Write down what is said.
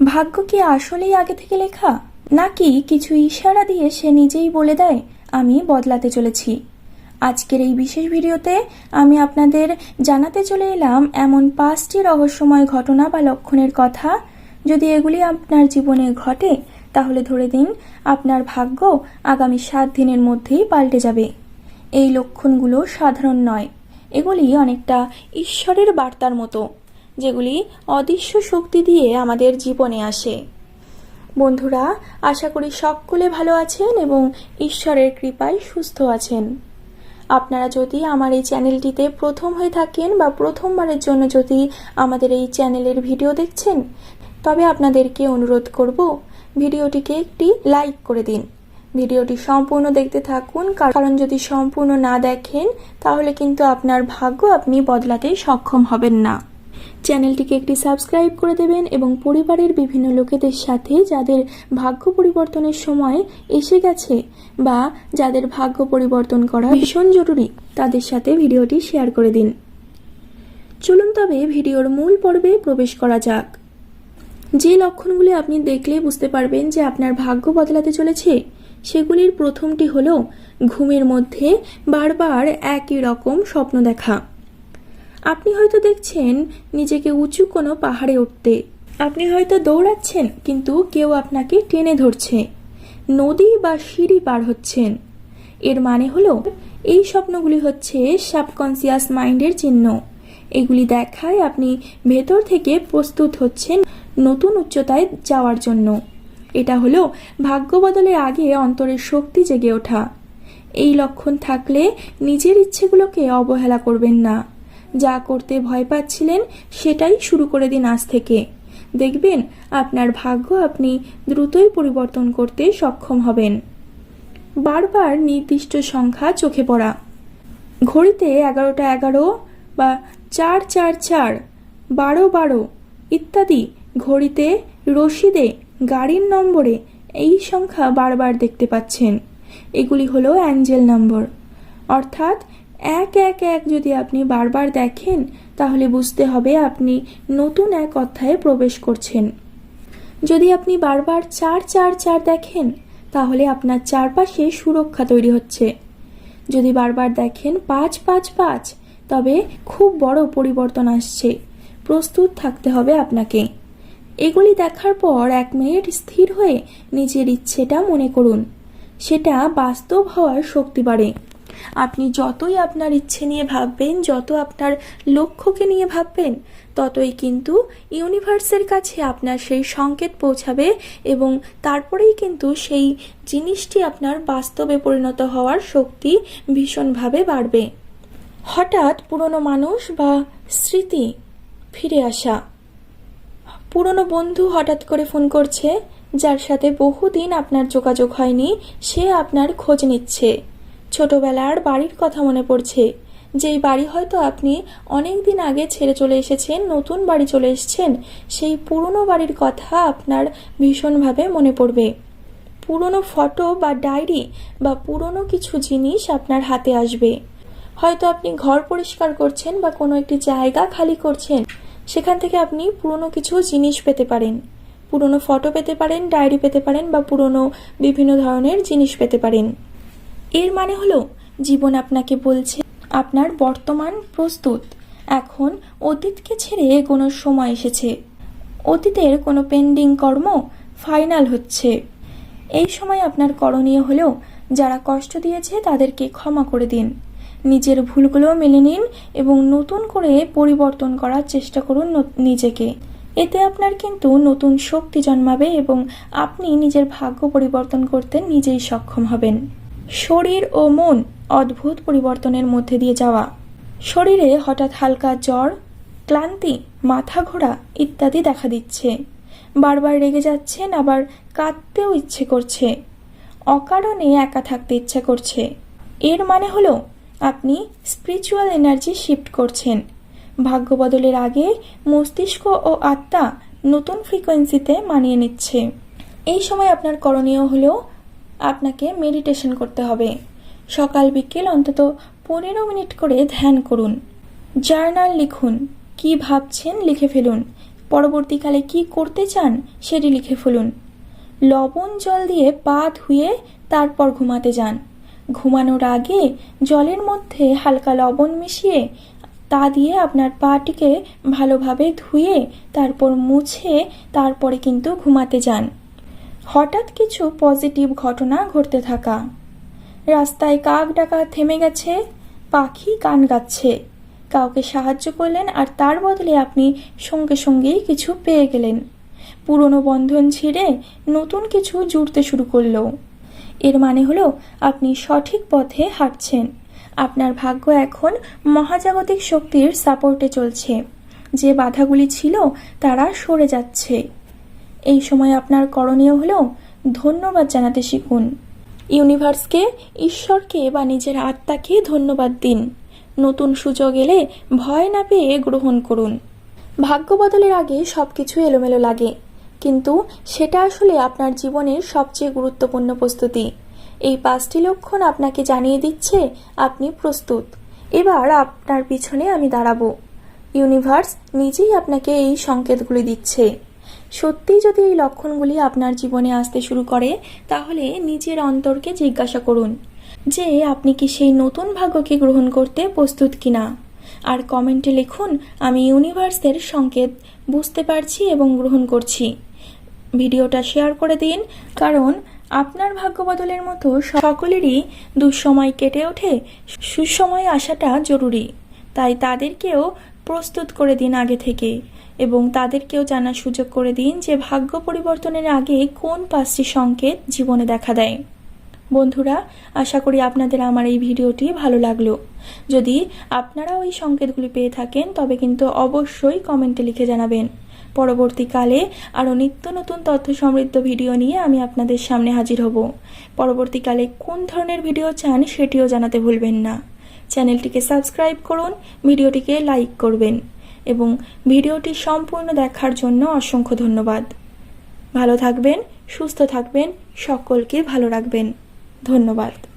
ভাগ্য কি আসলেই আগে থেকে লেখা? নাকি কিছু ইশারা দিয়ে সে নিজেই বলে দেয়, আমি বদলাতে চলেছি আজকের এই বিশেষ ভিডিওতে আমি আপনাদের জানাতে চলে এলাম এমন পাঁচটি রহস্যময় ঘটনা বা লক্ষণের কথা। যদি এগুলি আপনার জীবনে ঘটে, তাহলে ধরে দিন আপনার ভাগ্য আগামী সাত দিনের মধ্যেই পাল্টে যাবে। এই লক্ষণগুলো সাধারণ নয়, এগুলি অনেকটা ঈশ্বরের বার্তার মতো। যেগুলি অদৃশ্য শক্তি দিয়ে আমাদের জীবনে আসে। বন্ধুরা, আশা করি সকলে ভালো আছেন এবং ঈশ্বরের কৃপায় সুস্থ আছেন। আপনারা যদি আমার এই চ্যানেলটিতে প্রথম হয়ে থাকেন বা প্রথমবারের জন্য যদি আমাদের এই চ্যানেলের ভিডিও দেখছেন, তবে আপনাদেরকে অনুরোধ করব, ভিডিওটিকে একটি লাইক করে দিন। ভিডিওটি সম্পূর্ণ দেখতে থাকুন, কারণ যদি সম্পূর্ণ না দেখেন, তাহলে কিন্তু আপনার ভাগ্য আপনি বদলাতে সক্ষম হবেন না। চ্যানেলটিকে একটি সাবস্ক্রাইব করে দেবেন এবং পরিবারের বিভিন্ন লোকেদের সাথে যাদের ভাগ্য পরিবর্তনের সময় এসে গেছে বা যাদের ভাগ্য পরিবর্তন করা ভীষণ জরুরি তাদের সাথে ভিডিওটি শেয়ার করে দিন। চলুন তবে ভিডিওর মূল পর্বে প্রবেশ করা যাক। যে লক্ষণগুলি আপনি দেখলে বুঝতে পারবেন যে আপনার ভাগ্য বদলাতে চলেছে সেগুলির প্রথমটি হলো ঘুমের মধ্যে বারবার একই রকম স্বপ্ন দেখা। আপনি হয়তো দেখছেন নিজেকে উঁচু কোনো পাহাড়ে উঠতে। আপনি হয়তো দৌড়াচ্ছেন, কিন্তু কেউ আপনাকে টেনে ধরছে। নদী বা সিঁড়ি পার হচ্ছেন। এর মানে হলো, এই স্বপ্নগুলি হচ্ছে সাবকনসিয়াস মাইন্ডের চিহ্ন। এগুলি দেখায় আপনি ভেতর থেকে প্রস্তুত হচ্ছেন নতুন উচ্চতায় যাওয়ার জন্য। এটা হলো ভাগ্য বদলের আগে অন্তরের শক্তি জেগে ওঠা। এই লক্ষণ থাকলে নিজের ইচ্ছেগুলোকে অবহেলা করবেন না। যা করতে ভয় পাচ্ছিলেন সেটাই শুরু করে দিন আজ থেকে। দেখবেন, আপনার ভাগ্য আপনি দ্রুতই পরিবর্তন করতে সক্ষম হবেন। বারবার নির্দিষ্ট সংখ্যা চোখে পড়া। ঘড়িতে এগারোটা এগারো বা চার চার চার, বারো বারো ইত্যাদি ঘড়িতে রসিদে গাড়ির নম্বরে এই সংখ্যা বারবার দেখতে পাচ্ছেন। এগুলি হলো অ্যাঞ্জেল নম্বর। অর্থাৎ এক এক এক যদি আপনি বারবার দেখেন, তাহলে বুঝতে হবে আপনি নতুন এক অধ্যায়ে প্রবেশ করছেন। যদি আপনি বারবার চার চার চার দেখেন, তাহলে আপনার চারপাশে সুরক্ষা তৈরি হচ্ছে। যদি বারবার দেখেন পাঁচ পাঁচ পাঁচ, তবে খুব বড় পরিবর্তন আসছে। প্রস্তুত থাকতে হবে আপনাকে। এগুলি দেখার পর এক মিনিট স্থির হয়ে নিজের ইচ্ছেটা মনে করুন। সেটা বাস্তব হওয়ার শক্তি বাড়ে। আপনি যতই আপনার ইচ্ছে নিয়ে ভাববেন, যত আপনার লক্ষ্যকে নিয়ে ভাববেন, ততই কিন্তু ইউনিভার্সের কাছে আপনার সেই সংকেত পৌঁছাবে এবং তারপরেই কিন্তু সেই জিনিসটি আপনার বাস্তবে পরিণত হওয়ার শক্তি ভীষণভাবে বাড়বে। হঠাৎ পুরনো মানুষ বা স্মৃতি ফিরে আসা। পুরনো বন্ধু হঠাৎ করে ফোন করছে, যার সাথে বহুদিন আপনার যোগাযোগ হয়নি, সে আপনার খোঁজ নিচ্ছে। ছোটবেলার বাড়ির কথা মনে পড়ছে। যেই বাড়ি হয়তো আপনি অনেক দিন আগে ছেড়ে চলে এসেছেন, নতুন বাড়ি চলে এসেছেন, সেই পুরনো বাড়ির কথা আপনার ভীষণভাবে মনে পড়বে। পুরনো ফটো বা ডায়েরি বা পুরনো কিছু জিনিস আপনার হাতে আসবে। হয়তো আপনি ঘর পরিষ্কার করছেন বা কোনো একটি জায়গা খালি করছেন, সেখান থেকে আপনি পুরনো কিছু জিনিস পেতে পারেন। পুরনো ফটো পেতে পারেন, ডায়েরি পেতে পারেন বা পুরনো বিভিন্ন ধরনের জিনিস পেতে পারেন। এর মানে হলো, জীবন আপনাকে বলছে, আপনার বর্তমান প্রস্তুত। এখন অতীতকে ছেড়ে কোনো সময় এসেছে। অতীতের কোনো পেন্ডিং কর্ম ফাইনাল হচ্ছে। এই সময় আপনার করণীয় হলেও যারা কষ্ট দিয়েছে তাদেরকে ক্ষমা করে দিন। নিজের ভুলগুলো মেনে নিন এবং নতুন করে পরিবর্তন করার চেষ্টা করুন নিজেকে। এতে আপনার কিন্তু নতুন শক্তি জন্মাবে এবং আপনি নিজের ভাগ্য পরিবর্তন করতে নিজেই সক্ষম হবেন। শরীর ও মন অদ্ভুত পরিবর্তনের মধ্যে দিয়ে যাওয়া। শরীরে হঠাৎ হালকা জ্বর, ক্লান্তি, মাথা ঘোরা ইত্যাদি দেখা দিচ্ছে। বারবার রেগে যাচ্ছেন, আবার কাঁদতেও ইচ্ছে করছে। অকারণে একা থাকতে ইচ্ছা করছে। এর মানে হলো, আপনি স্পিরিচুয়াল এনার্জি শিফট করছেন। ভাগ্য বদলের আগে মস্তিষ্ক ও আত্মা নতুন ফ্রিকোয়েন্সিতে মানিয়ে নিচ্ছে। এই সময় আপনার করণীয় হলো আপনাকে মেডিটেশন করতে হবে। সকাল বিকেল অন্তত পনেরো মিনিট করে ধ্যান করুন। জার্নাল লিখুন, কি ভাবছেন লিখে ফেলুন। পরবর্তীকালে কি করতে চান সেটি লিখে ফেলুন। লবণ জল দিয়ে পা ধুয়ে তারপর ঘুমাতে যান। ঘুমানোর আগে জলের মধ্যে হালকা লবণ মিশিয়ে তা দিয়ে আপনার পাটিকে ভালোভাবে ধুয়ে তারপর মুছে তারপরে কিন্তু ঘুমাতে যান। হঠাৎ কিছু পজিটিভ ঘটনা ঘটতে থাকা। রাস্তায় কাক ডাকা থেমে গেছে, পাখি গান গাচ্ছে। কাউকে সাহায্য করলেন আর তার বদলে আপনি সঙ্গে সঙ্গেই কিছু পেয়ে গেলেন। পুরনো বন্ধন ছিঁড়ে নতুন কিছু জুড়তে শুরু করল। এর মানে হলো আপনি সঠিক পথে হাঁটছেন। আপনার ভাগ্য এখন মহাজাগতিক শক্তির সাপোর্টে চলছে। যে বাধাগুলি ছিল তারা সরে যাচ্ছে। এই সময় আপনার করণীয় হলো ধন্যবাদ জানাতে শিখুন। ইউনিভার্সকে, ঈশ্বরকে বা নিজের আত্মাকে ধন্যবাদ দিন। নতুন সুযোগ এলে ভয় না পেয়ে গ্রহণ করুন। ভাগ্য বদলের আগে সব কিছু এলোমেলো লাগে, কিন্তু সেটা আসলে আপনার জীবনের সবচেয়ে গুরুত্বপূর্ণ প্রস্তুতি। এই পাঁচটি লক্ষণ আপনাকে জানিয়ে দিচ্ছে, আপনি প্রস্তুত। এবার আপনার পিছনে আমি দাঁড়াবো। ইউনিভার্স নিজেই আপনাকে এই সংকেতগুলি দিচ্ছে। সত্যি যদি এই লক্ষণগুলি আপনার জীবনে আসতে শুরু করে, তাহলে নিজের অন্তরকে জিজ্ঞাসা করুন যে আপনি কি সেই নতুন ভাগ্যকে গ্রহণ করতে প্রস্তুত কিনা। আর কমেন্টে লিখুন, আমি ইউনিভার্সের সংকেত বুঝতে পারছি এবং গ্রহণ করছি। ভিডিওটা শেয়ার করে দিন, কারণ আপনার ভাগ্য বদলের মতো সকলেরই দুঃসময় কেটে ওঠে, সুসময় আসাটা জরুরি। তাই তাদেরকেও প্রস্তুত করে দিন আগে থেকে এবং তাদেরকেও জানার সুযোগ করে দিন যে ভাগ্য পরিবর্তনের আগে কোন পাঁচটি সংকেত জীবনে দেখা দেয়। বন্ধুরা, আশা করি আপনাদের আমার এই ভিডিওটি ভালো লাগল। যদি আপনারা ওই সংকেতগুলি পেয়ে থাকেন, তবে কিন্তু অবশ্যই কমেন্টে লিখে জানাবেন। পরবর্তীকালে আরও নিত্য নতুন তথ্য সমৃদ্ধ ভিডিও নিয়ে আমি আপনাদের সামনে হাজির হব। পরবর্তীকালে কোন ধরনের ভিডিও চান সেটিও জানাতে ভুলবেন না। চ্যানেলটিকে সাবস্ক্রাইব করুন, ভিডিওটিকে লাইক করবেন এবং ভিডিওটি সম্পূর্ণ দেখার জন্য অসংখ্য ধন্যবাদ। ভালো থাকবেন, সুস্থ থাকবেন, সকলকে ভালো রাখবেন। ধন্যবাদ।